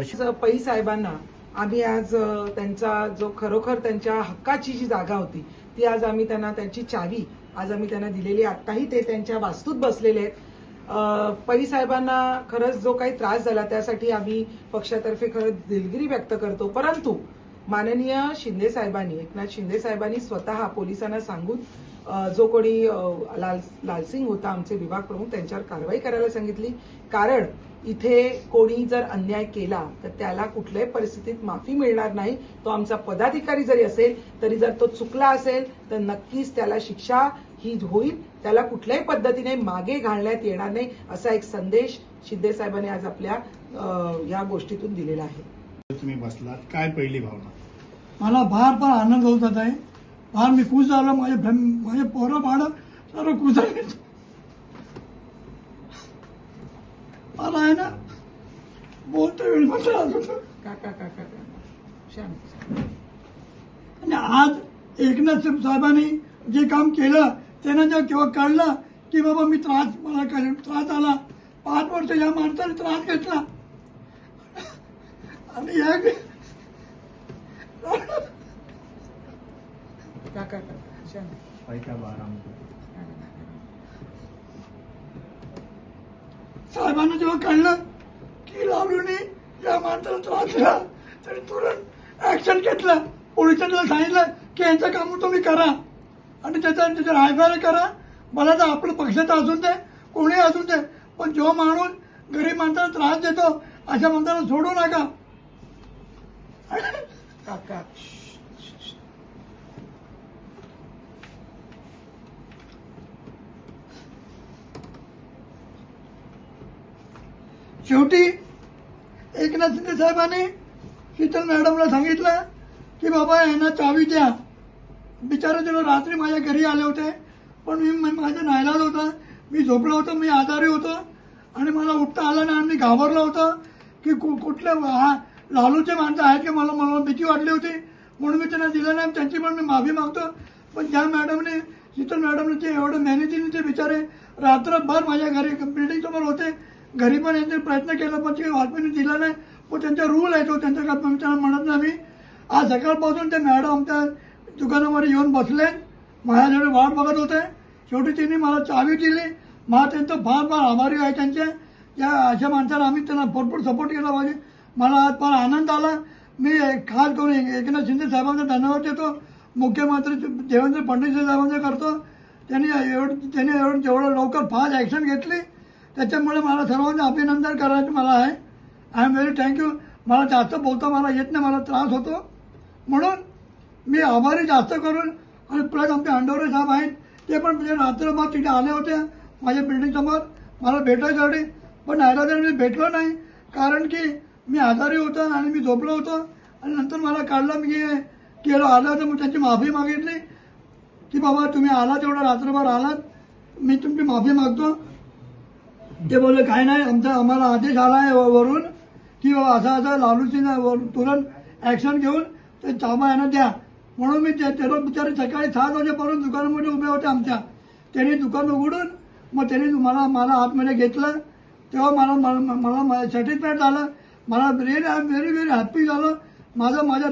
वर्ष. पै साहेबांना आम्ही आज त्यांचा जो खरोखर त्यांच्या हक्काची जी जागा होती ती आज आम्ही त्यांना त्यांची चावी आज आम्ही त्यांना दिलेली. आत्ताही ते त्यांच्या वास्तूत बसलेले आहेत. पै साहेबांना खरंच जो काही त्रास झाला त्यासाठी आम्ही पक्षातर्फे खरंच दिलगिरी व्यक्त करतो. परंतु माननीय शिंदे साहेबांनी एकनाथ शिंदे साहेबांनी स्वतः पोलिसांना सांगून जो कोणी लाल लालसिंग होता आमचे विभाग प्रमुख त्यांच्यावर कारवाई करायला सांगितली. कारण इथे कोणी जर अन्याय केला तर त्याला कुठल्याही परिस्थितीत माफी मिळणार नाही. तो आमचा पदाधिकारी जरी असेल तरी जर तो चुकला असेल तर नक्कीच त्याला शिक्षा ही होईल. त्याला कुठल्याही पद्धतीने मागे घालण्यात येणार नाही असा एक संदेश शिंदे साहेबांनी आज आपल्या या गोष्टीतून दिलेला आहे. तुम्ही बसलात? काय पहिली भावना? मला फार फार आनंद होत आहे फार मी खुश झालो माझे माझे पोरं बाळ सर्व खुश आहे मला आहे ना बोलतो वेळ होतो काका काका आणि आज एकनाथ शिंदे साहेबांनी जे काम केलं त्यांना जेव्हा केव्हा कळलं की बाबा मी त्रास मला त्रास आला पाच वर्ष या माणसाने त्रास घेतला. आणि एक काका बारा साहेबांना जेव्हा कळलं की लालूने या माणसाला त्रास दिला तरी तुरंत ऍक्शन घेतलं. पोलिसांना सांगितलं की यांचं काम तुम्ही करा. आणि त्याचा त्याच्यावर हायफाय करा. मला तर आपलं पक्षाचं असून दे कोणी असून दे पण जो माणूस गरीब माणसाला त्रास देतो अशा माणसाला सोडू नका. काका शेवटी एकनाथ शिंदे साहेबांनी शीतल मॅडमला सांगितलं की बाबा यांना चावी द्या. बिचारे जेव्हा रात्री माझ्या घरी आले होते पण मी माझ्या नायलाज होता मी झोपलो होतो मी आजारी होतो आणि मला उठता आलं नाही आणि मी घाबरलो होतो की कु कुठले हा लालूचे माणसं आहेत की मला मला भीती वाटली होती? म्हणून मी त्यांना दिलं नाही त्यांची पण मी माफी मागतो. पण ज्या मॅडमने शीतल मॅडमने ते एवढं मेहनतीने ते बिचारे रात्रभर माझ्या घरी बिल्डिंग समोर होते. घरी पण यांनी प्रयत्न केला पण ते बातमीने दिला नाही. पण त्यांचा रूल आहे तो त्यांचा काय त्यांना म्हणत नाही मी आज सकाळपासून ते मॅडम आमच्या दुकानामध्ये येऊन बसले. माझ्याकडे वाट बघत होते. शेवटी त्यांनी मला चावी दिली. मला त्यांचं फार फार आभारी आहे त्यांचे. या अशा माणसाला आम्ही त्यांना भरपूर सपोर्ट केला पाहिजे. मला आज फार आनंद आला. मी खास करून एकनाथ शिंदे साहेबांचा धन्यवाद देतो. मुख्यमंत्री देवेंद्र फडणवीस साहेबांचा करतो. त्यांनी एवढं त्यांनी एवढं जेवढं लवकर फास्ट ॲक्शन घेतली. त्याच्यामुळे मला सर्वांचं अभिनंदन करायचं मला आहे. आय एम व्हेरी थँक्यू मला जास्त बोलता मला येत नाही मला त्रास होतो. म्हणून मी आभारी जास्त करून आणि प्लस आमचे अंडोरे साहेब आहेत ते पण म्हणजे रात्रभर तिथे आले होते माझ्या बिल्डिंगसमोर मला भेटायसाठी. पण नायराजर मी भेटलो नाही. कारण की मी आजारी होता आणि मी झोपलो होतो. आणि नंतर मला काढलं मी केलं आलं तर मग त्यांची माफी मागितली. की बाबा तुम्ही आलात तेवढं रात्रभर आलात. मी तुमची माफी मागतो. ते बोलले काय नाही आमचा आम्हाला आदेश आला आहे वरून की बाबा असं असं लालूची तुरंत ॲक्शन घेऊन ते चाबा यांना द्या. म्हणून मी ते बिचारे सकाळी सात वाजेपर्यंत दुकानामध्ये उभे होते आमच्या. त्यांनी दुकान उघडून मग त्यांनी मला मला आतमध्ये घेतलं. तेव्हा मला मला मला सॅटिस्फाईड झालं. मला really I am very very happy झालं. माझं माझ्या